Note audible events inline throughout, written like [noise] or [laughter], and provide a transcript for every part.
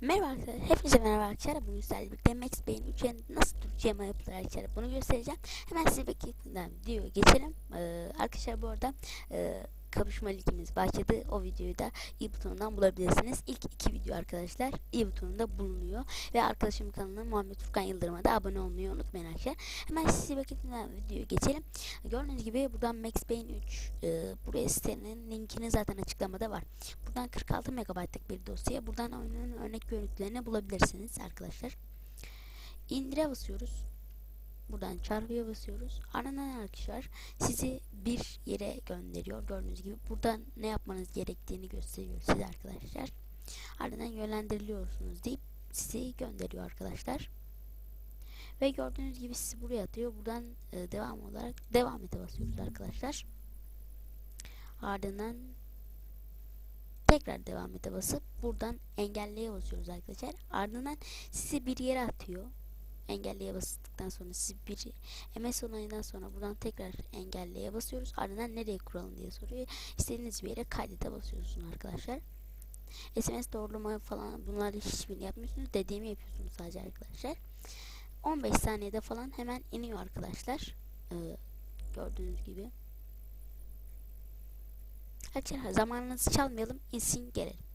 Merhaba arkadaşlar, hepinize merhaba arkadaşlar. Bugün sizlerle birlikte Max Payne 3'e nasıl yama yapılır arkadaşlar bunu göstereceğim. Hemen size bekletinden video geçelim. Ee, arkadaşlar bu arada e, kapışma linkimiz başladı. O videoyu da i butonundan bulabilirsiniz. İlk iki video arkadaşlar i butonunda bulunuyor. Ve arkadaşım kanalına Muhammed Furkan Yıldırım'a da abone olmayı unutmayın arkadaşlar. Hemen size bekletinden videoya geçelim. Gördüğünüz gibi buradan Max Payne 3 e, buraya sitenin linkini zaten açıklamada var. Buradan 46 MB'lık bir dosya. Buradan oyunun örnek görüntülerini bulabilirsiniz arkadaşlar. İndire basıyoruz. Buradan çarpıya basıyoruz. Ardından arkadaşlar sizi bir yere gönderiyor. Gördüğünüz gibi buradan ne yapmanız gerektiğini gösteriyor size arkadaşlar. Ardından yönlendiriliyorsunuz deyip sizi gönderiyor arkadaşlar. Ve gördüğünüz gibi sizi buraya atıyor. Buradan e, devam olarak devam ete basıyoruz arkadaşlar. Ardından tekrar devam ete basıp buradan engelleye basıyoruz arkadaşlar. Ardından sizi bir yere atıyor. Engelleye bastıktan sonra sizi bir MS onayından sonra buradan tekrar engelleye basıyoruz. Ardından nereye kuralım diye soruyor. İstediğiniz bir yere kaydete basıyorsunuz arkadaşlar. SMS doğrulama falan bunları hiçbirini yapmıyorsunuz. Dediğimi yapıyorsunuz sadece arkadaşlar. 15 saniyede falan hemen iniyor arkadaşlar. Ee, gördüğünüz gibi. Arkadaşlar zamanınızı çalmayalım. insin gelelim.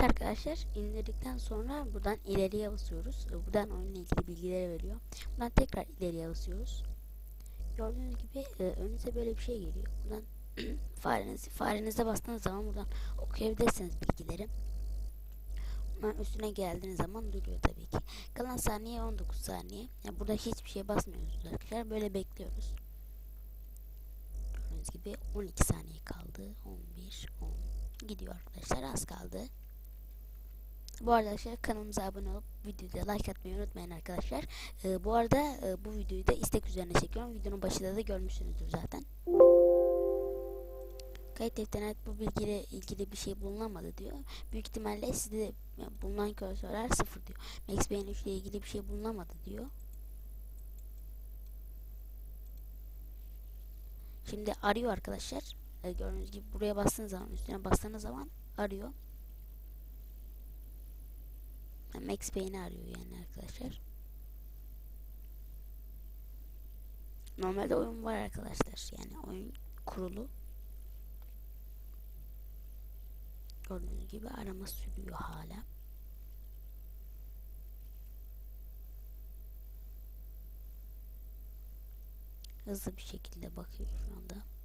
Evet arkadaşlar indirdikten sonra buradan ileriye basıyoruz. Ee, Buradan oyunla ilgili bilgileri veriyor. Buradan tekrar ileriye basıyoruz. Gördüğünüz gibi e, önünüze böyle bir şey geliyor. Buradan [clears throat] farenizi, farenize bastığınız zaman buradan okuyabilirsiniz bilgileri. Bunların üstüne geldiğiniz zaman duruyor tabii ki. Kalan saniye 19 saniye. Yani burada hiçbir şey basmıyoruz arkadaşlar. Böyle bekliyoruz. Gördüğünüz gibi 12 saniye kaldı. 11, 10 gidiyor arkadaşlar. Az kaldı. Bu arada arkadaşlar kanalımıza abone olup videoda like atmayı unutmayın arkadaşlar. Ee, bu arada e, bu videoyu da istek üzerine çekiyorum. Videonun başında da görmüşsünüzdür zaten. Kayıt defterine bu bilgiyle ilgili bir şey bulunamadı diyor. Büyük ihtimalle sizde bulunan cursörler sıfır diyor. Max Payne 3 ile ilgili bir şey bulunamadı diyor. Şimdi arıyor arkadaşlar. Ee, gördüğünüz gibi buraya bastığınız zaman üstüne bastığınız zaman arıyor. Max Payne'i arıyor yani arkadaşlar. Normalde oyun var arkadaşlar. Yani oyun kurulu. Gördüğünüz gibi arama sürüyor hala. Hızlı bir şekilde bakıyor şu anda.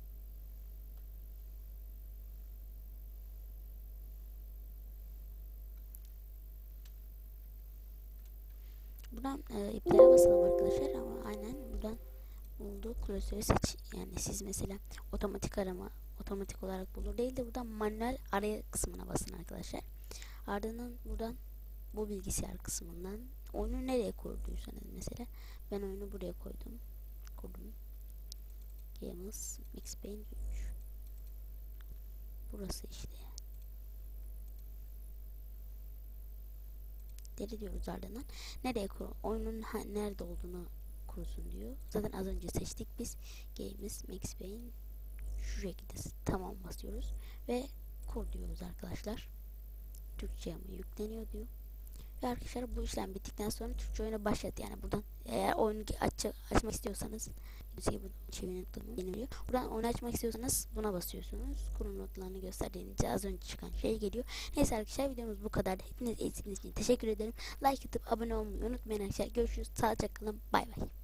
Buradan e, iplere basalım arkadaşlar ama aynen buradan bulduğu klasörü seç. Yani siz mesela otomatik arama otomatik olarak bulur değil de buradan manuel araya kısmına basın arkadaşlar. Ardından buradan bu bilgisayar kısmından oyunu nereye kurduysanız mesela ben oyunu buraya koydum. Kurdum. Games Mix Paint 3. Burası işte. Deri diyoruz ardından. Nereye kur oyunun ha, nerede olduğunu kursun diyor. Zaten az önce seçtik biz. Games Max Payne şu şekilde tamam basıyoruz ve kur diyoruz arkadaşlar. Türkçe ama yükleniyor diyor. Ve arkadaşlar bu işlem bittikten sonra Türkçe oyuna başlat yani buradan eğer oyunu aç açmak istiyorsanız çeviri notlarını yeniliyor. Buradan oyunu açmak istiyorsanız buna basıyorsunuz. Kurun notlarını gösterdiğince az önce çıkan şey geliyor. Neyse arkadaşlar videomuz bu kadar. Hepiniz izlediğiniz için teşekkür ederim. Like atıp abone olmayı unutmayın arkadaşlar. Görüşürüz. Sağlıcakla kalın. Bay bay.